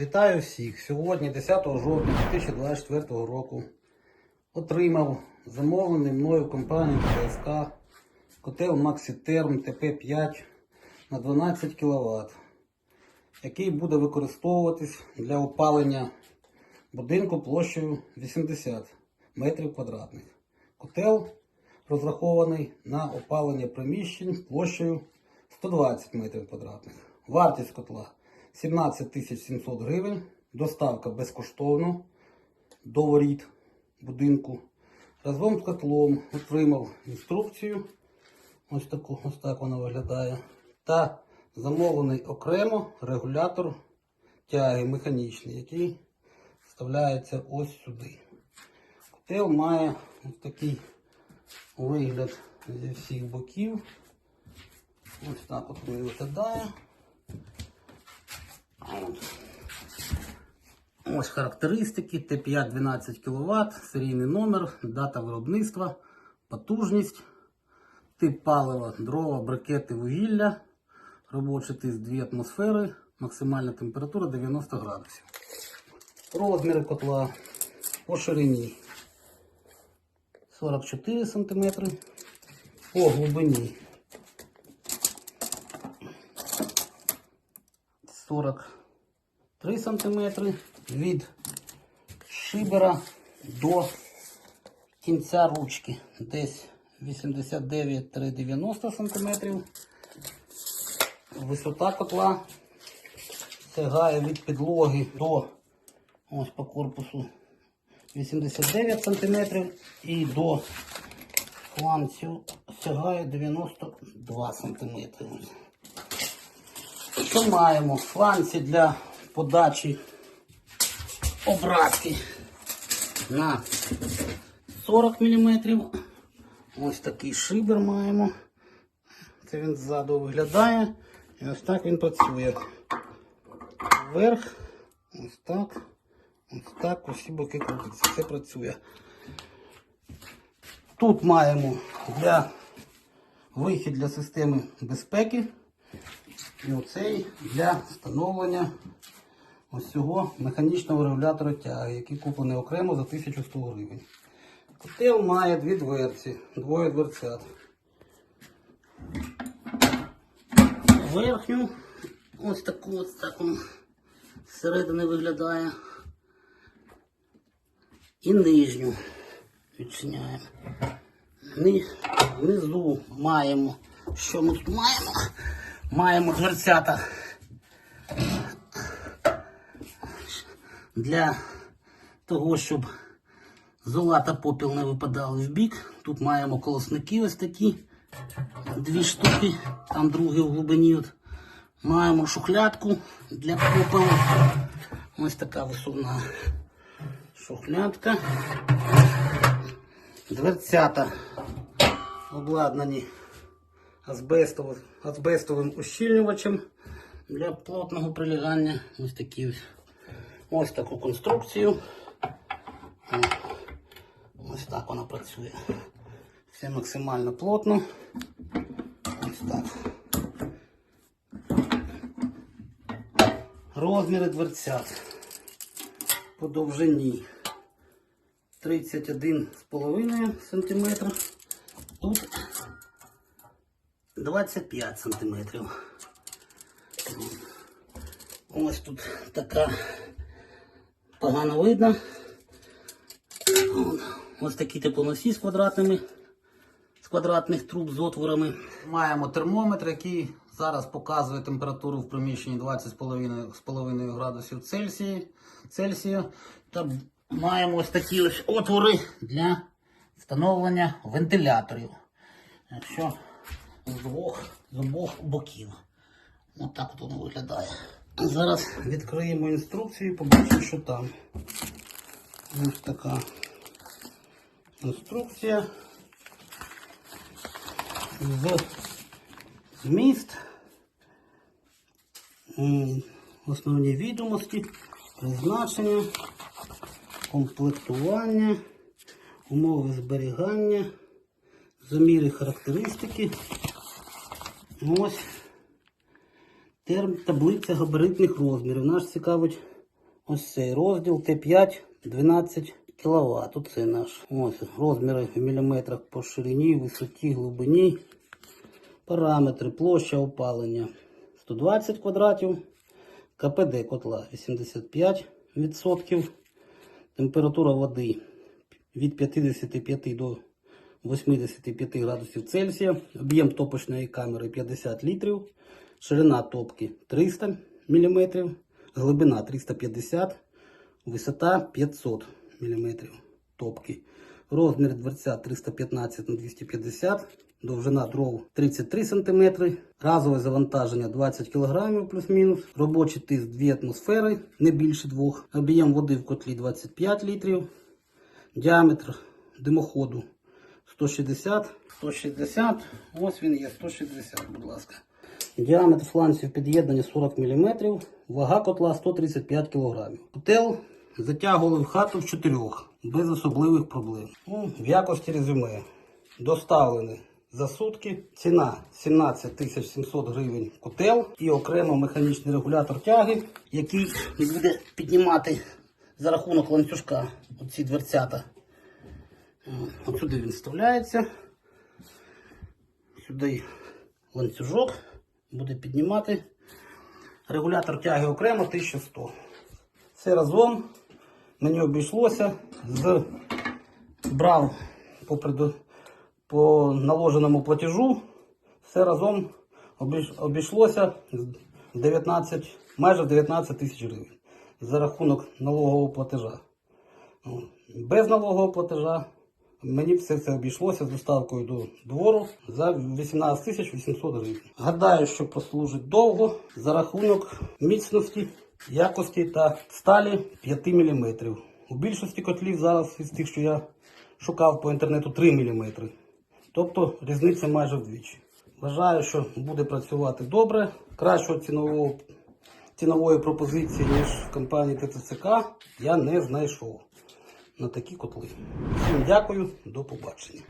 Вітаю всіх! Сьогодні, 10 жовтня 2024 року, отримав замовлений мною компанією ТСК котел Maxiterm TP5 на 12 кВт, який буде використовуватись для опалення будинку площею 80 метрів квадратних. Котел розрахований на опалення приміщень площею 120 метрів квадратних. Вартість котла 17 700 гривень. Доставка безкоштовно до воріт будинку. Разом з котлом отримав інструкцію. Ось, таку, ось так вона виглядає. Та замовлений окремо регулятор тяги механічний, який вставляється ось сюди. Котел має ось такий вигляд зі всіх боків. Ось так от він виглядає. Ось характеристики Т5 12 кВт, серійний номер, дата виробництва, потужність, тип палива, дрова, брикети, вугілля, робочий тиск 2 атмосфери, максимальна температура 90 градусів. Розміри котла по ширині 44 см, по глибині 43 см від шибера до кінця ручки. Десь 89-90 см. Висота котла сягає від підлоги до ось по корпусу 89 см і до фланцю сягає 92 см. Що маємо? Фланці для подачі обратки на 40 мм. Ось такий шибер маємо. Це він ззаду виглядає. І ось так він працює. Вверх, ось так, ось так, усі боки крутиться. Все працює. Тут маємо для вихід для системи безпеки. І оцей для встановлення ось цього механічного регулятора тяги, який куплений окремо за 1100 гривень. Котел має дві дверці, двоє дверцят. Верхню, ось таку ось так він зсередини виглядає. І нижню відчиняємо. Внизу маємо, що ми тут маємо? Маємо дверцята для того, щоб зола та попіл не випадали в бік. Тут маємо колосники ось такі, дві штуки, там другий в глибині. От. Маємо шухлядку для попелу. Ось така висувна шухлядка. Дверцята обладнані азбестовим, ущільнювачем для плотного прилягання. Ось такі ось. Ось таку конструкцію. Ось так вона працює. Все максимально плотно. Ось так. Розміри дверцят по довжині 31,5 см. Тут 25 сантиметрів. Ось тут така погано видно. Ось такі теплоносі з квадратними, з квадратних труб з отворами. Маємо термометр, який зараз показує температуру в приміщенні 20,5 градусів Цельсія. Цельсія. Та маємо ось такі ось отвори для встановлення вентиляторів. Якщо з двох, з обох боків. Ось так от воно виглядає. Зараз відкриємо інструкцію і побачимо, що там. Ось така інструкція. З зміст. Основні відомості, призначення, комплектування, умови зберігання, заміри характеристики. Ось терм таблиця габаритних розмірів. Нас цікавить Ось цей розділ Т5 12 кВт. Оце наш. Ось розміри в міліметрах по ширині, висоті, глибині. Параметри, площа опалення 120 квадратів. КПД котла 85%. Температура води від 55 до 85 градусів Цельсія. Об'єм топочної камери 50 літрів. Ширина топки 300 мм. Глибина 350 Висота 500 мм топки. Розмір дверця 315 на 250 Довжина дров 33 см. Разове завантаження 20 кг плюс-мінус. Робочий тиск 2 атмосфери, не більше двох. Об'єм води в котлі 25 літрів. Діаметр димоходу 160. 160. Ось він є 160, будь ласка. Діаметр фланців під'єднання 40 мм. Вага котла 135 кг. Котел затягували в хату в чотирьох, без особливих проблем. Ну, в якості резюме. Доставлений за сутки. Ціна 17 700 гривень котел і окремо механічний регулятор тяги, який буде піднімати за рахунок ланцюжка оці дверцята. От сюди він вставляється. Сюди ланцюжок буде піднімати. Регулятор тяги окремо 1100. Це разом мені обійшлося з брав по, предо- по наложеному платежу. Все разом обійш- обійшлося 19, майже 19 тисяч гривень за рахунок налогового платежа. Без налогового платежа мені все це обійшлося з доставкою до двору за 18 тисяч 800 гривень. Гадаю, що прослужить довго за рахунок міцності, якості та сталі 5 мм. У більшості котлів зараз із тих, що я шукав по інтернету 3 мм. Тобто різниця майже вдвічі. Вважаю, що буде працювати добре. Кращого цінового, цінової пропозиції, ніж в компанії ТЦК, я не знайшов на такі котли. Всім дякую, до побачення.